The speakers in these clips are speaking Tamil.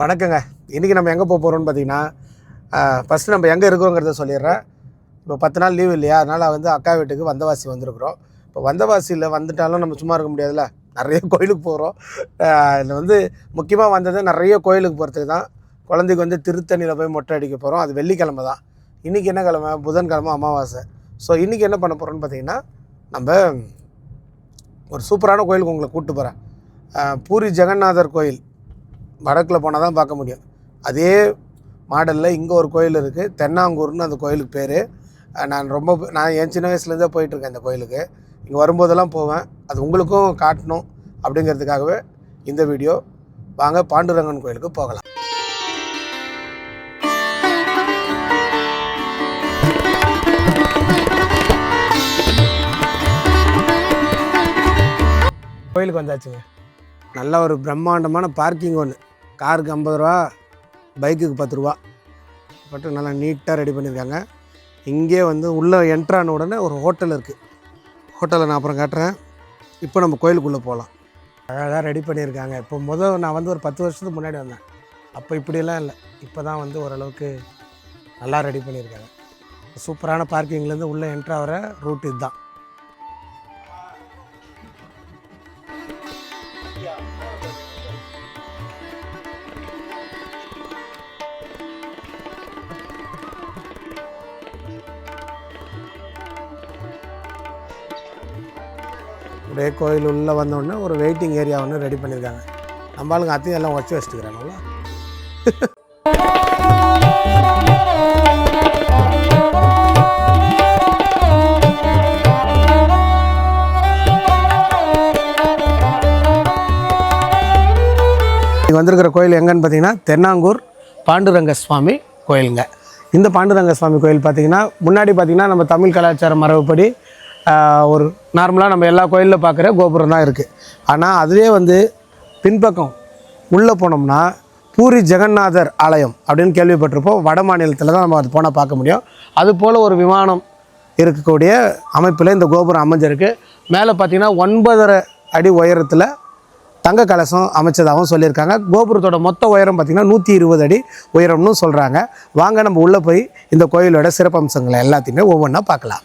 வணக்கங்க. இன்றைக்கி நம்ம எங்கே போக போகிறோம்னு பார்த்தீங்கன்னா ஃபஸ்ட்டு நம்ம எங்கே இருக்கிறோங்கிறத சொல்லிடுறேன். இப்போ பத்து நாள் லீவ் இல்லையா? அதனால் வந்து அக்கா வீட்டுக்கு வந்தவாசி வந்திருக்கிறோம். இப்போ வந்தவாசியில் வந்துட்டாலும் நம்ம சும்மா இருக்க முடியாதுல்ல? நிறைய கோயிலுக்கு போகிறோம் இதில் வந்து முக்கியமாக வந்தது நிறைய கோயிலுக்கு போகிறதுக்கு தான். குழந்தைக்கு வந்து திருத்தணியில் போய் மொட்டை அடிக்க போகிறோம் அது வெள்ளிக்கிழமை தான். இன்றைக்கி என்ன கிழமை? புதன்கிழமை அமாவாசை. ஸோ இன்றைக்கி என்ன பண்ண போகிறோம்னு பார்த்தீங்கன்னா நம்ம ஒரு சூப்பரான கோயிலுக்கு உங்களை கூப்பிட்டு போகிறேன் பூரி ஜெகநாதர் கோயில். வடக்கில் போனால் தான் பார்க்க முடியும். அதே மாடலில் இங்கே ஒரு கோயில் இருக்குது தென்னாங்கூர்னு அந்த கோயிலுக்கு பேர். நான் ரொம்ப நான் என் சின்ன வயசுலேருந்தே போயிட்டுருக்கேன் இந்த கோயிலுக்கு. இங்கே வரும்போதெல்லாம் போவேன். அது உங்களுக்கும் காட்டணும் அப்படிங்கிறதுக்காகவே இந்த வீடியோ. வாங்க பாண்டுரங்கன் கோயிலுக்கு போகலாம். கோயிலுக்கு வந்தாச்சுங்க. நல்ல ஒரு பிரம்மாண்டமான பார்க்கிங் ஒன்று காருக்கு ஐம்பது ரூபா பைக்குக்கு பத்து ரூபா. பட்டு நல்லா நீட்டாக ரெடி பண்ணியிருக்காங்க. இங்கே வந்து உள்ளே என்ட்ரான உடனே ஒரு ஹோட்டல் இருக்குது ஹோட்டலை நான் அப்புறம் காட்டுறேன். இப்போ நம்ம கோயிலுக்குள்ளே போகலாம் அழகாக ரெடி பண்ணியிருக்காங்க. இப்போ முதல் நான் வந்து ஒரு பத்து வருஷத்துக்கு முன்னாடி வந்தேன். அப்போ இப்படியெல்லாம் இல்லை. இப்போ தான் வந்து ஓரளவுக்கு நல்லா ரெடி பண்ணியிருக்காங்க. சூப்பரான பார்க்கிங்லேருந்து உள்ளே என்ட்ராகிற ரூட் இதுதான். அப்படியே கோயில் உள்ளே வந்தோடனே ஒரு வெயிட்டிங் ஏரியா ஒன்று ரெடி பண்ணியிருக்காங்க. நம்ம ஆளுங்க அத்தையும் எல்லாம் வச்சு வச்சுட்டுக்கிறாங்களா இங்கே வந்திருக்கிற கோயில் எங்கன்னு பார்த்தீங்கன்னா தென்னாங்கூர் பாண்டுரங்க சுவாமி கோயிலுங்க. இந்த பாண்டுரங்க சுவாமி கோயில் பார்த்தீங்கன்னா முன்னாடி பார்த்தீங்கன்னா நம்ம தமிழ் கலாச்சார மரபுப்படி ஒரு நார்மலாக நம்ம எல்லா கோயிலில் பார்க்குற கோபுரம் தான் இருக்குது ஆனால் அதுவே வந்து பின்பக்கம் உள்ளே போனோம்னா பூரி ஜெகநாதர் ஆலயம் அப்படின்னு கேள்விப்பட்டிருப்போம். வட மாநிலத்தில் தான் நம்ம அது போனால் பார்க்க முடியும். அது போல் ஒரு விமானம் இருக்கக்கூடிய அமைப்பில் இந்த கோபுரம் அமைஞ்சிருக்கு. மேலே பார்த்தீங்கன்னா ஒன்பதரை அடி உயரத்தில் தங்க கலசம் அமைச்சதாகவும் சொல்லியிருக்காங்க. கோபுரத்தோட மொத்த உயரம் பார்த்திங்கன்னா நூற்றி இருபது அடி உயரம்னு சொல்கிறாங்க வாங்க நம்ம உள்ளே போய் இந்த கோயிலோட சிறப்பம்சங்களை எல்லாத்தையுமே ஒவ்வொன்றா பார்க்கலாம்.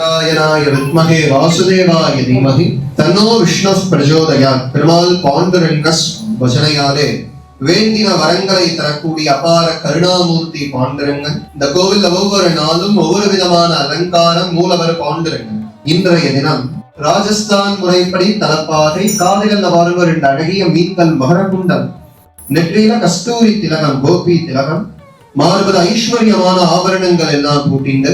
நாராயணாய வித்மகே வாசுதேவாய தீமகி தன்னோ விஷ்ணு பிரஜோதயாத் பெருமாள் பாண்டுரங்கஸ் பஜனையாலே வேண்டின வரங்களை தரக்கூடிய அபார கருணாமூர்த்தி பாண்டுரங்கன். இந்த கோவில்ல ஒவ்வொரு நாளும் ஒவ்வொரு விதமான அலங்காரம் மூலவர் பாண்டுரங்கன். இன்றைய தினம் ராஜஸ்தான் முறைப்படி தலப்பாதை காதைகள் வருவர் என்ற அழகிய மீன்கள் மகரகுண்டம். நெற்றியில கஸ்தூரி திலகம் கோபி திலகம் மார்பது ஐஸ்வர்யமான ஆபரணங்கள் எல்லாம் பூட்டிண்டு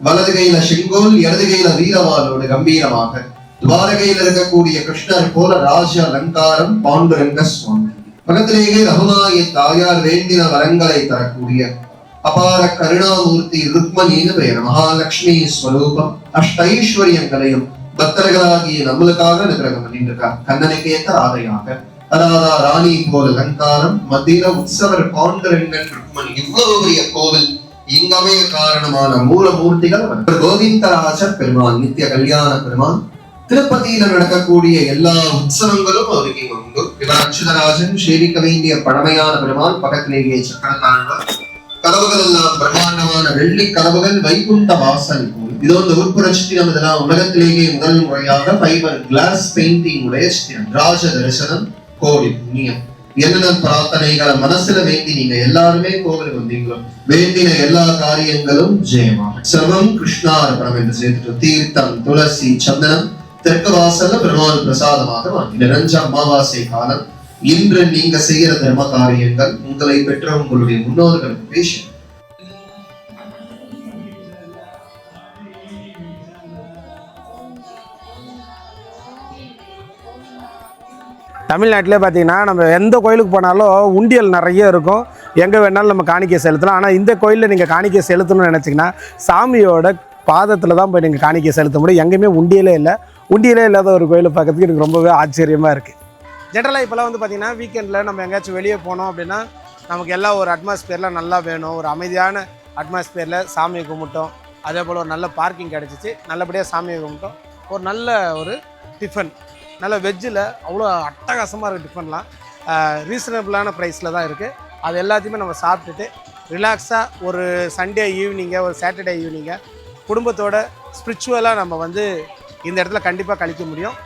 வலது கையில செங்கோல் இடது கையில வீரவாளோடு கம்பீரமாக துவாரகையில் இருக்கக்கூடிய கிருஷ்ணர் போல ராஜ அலங்காரம் பாண்டுரங்க சுவாமி பக்கத்திலேயே ரகுமாய தாயார் வேண்டின வரங்களை தரக்கூடிய அபார கருணாமூர்த்தி ருக்மணின்னு பெயர். மகாலட்சுமி ஸ்வரூபம். அஷ்டைஸ்வரியங்களையும் பக்தர்களாகிய நம்மளுக்காக நிகிரகம் பண்ணிருக்கார் கண்ணனுக்கேத்த ஆதையாக அராதா ராணி போல அலங்காரம் மத்தியில உற்சவர் பாண்டுரங்கன் ருக்மன்? இவ்வளவு பெரிய கோவில் இங்கமைய காரணமான மூலமூர்த்திகள் கோவிந்தராஜ கோவிந்தராஜர் பெருமான் நித்திய கல்யாண பெருமான். திருப்பதியில நடக்கக்கூடிய எல்லா உற்சவங்களும் அவருக்கு இங்க உண்டு. இவர் அச்சுதராஜன் சேவிக்க வேண்டிய பழமையான பெருமான் பக்கத்திலேயே சக்கரத்தாழ்வார் கதவுகள் எல்லாம் பிரம்மாண்டமான வெள்ளி கதவுகள் வைகுண்ட வாசல் இது வந்து உட்புற சித்திரம் இதெல்லாம் உலகத்திலேயே முதல் முறையாக ஃபைபர் கிளாஸ் பெயிண்டிங் உடைய சித்திரம். ராஜ தரிசனம் கோவில் புண்ணியம் என்னென்ன பிரார்த்தனைகளை மனசுல வேண்டி நீங்க எல்லாருமே கோவில் வந்தீங்களோ வேண்டின எல்லா காரியங்களும் ஜெயமா சர்வம் கிருஷ்ணார்பணம் என்று சேர்த்துட்டு தீர்த்தம் துளசி சந்தனம் தெற்கு வாசல்ல பெருமாள் பிரசாதமாக வாங்கி. நிறைஞ்ச அமாவாசை காலம் இன்று நீங்க செய்யற தர்ம காரியங்கள் உங்களை பெற்ற உங்களுடைய முன்னோர்களுக்கு பேசும் தமிழ்நாட்டிலே பார்த்தீங்கன்னா நம்ம எந்த கோயிலுக்கு போனாலும் உண்டியல் நிறைய இருக்கும். எங்கே வேணாலும் நம்ம காணிக்கை செலுத்தலாம். ஆனால் இந்த கோயிலில் நீங்கள் காணிக்கை செலுத்தணும்னு நினச்சிங்கன்னா சாமியோட பாதத்தில் தான் போய் நீங்கள் காணிக்கை செலுத்த முடியும். எங்கேயுமே உண்டியலே இல்லை. உண்டியலே இல்லாத ஒரு கோயிலை பார்க்கறதுக்கு எனக்கு ரொம்பவே ஆச்சரியமாக இருக்குது ஜென்ரலாக இப்போலாம் வந்து பார்த்திங்கன்னா வீக்கெண்டில் நம்ம எங்கேயாச்சும் வெளியே போனோம் அப்படின்னா நமக்கு எல்லாம் ஒரு அட்மாஸ்பியரில் நல்லா வேணும். ஒரு அமைதியான அட்மாஸ்பியரில் சாமியை கும்பிட்டோம். அதே போல் ஒரு நல்ல பார்க்கிங் கிடச்சிச்சு. நல்லபடியாக சாமியை கும்பிட்டோம். ஒரு நல்ல ஒரு டிஃபன் நல்ல வெஜ்ஜில் அவ்வளோ அட்டகாசமாக இருக்குது டிஃபன்லாம். ரீசனபிளான ப்ரைஸில் தான் இருக்குது அது எல்லாத்தையுமே நம்ம சாப்பிட்டுட்டு ரிலாக்ஸாக ஒரு சண்டே ஈவினிங்கை ஒரு சாட்டர்டே ஈவினிங்கை குடும்பத்தோட ஸ்பிரிச்சுவலாக நம்ம வந்து இந்த இடத்துல கண்டிப்பாக கழிக்க முடியும்.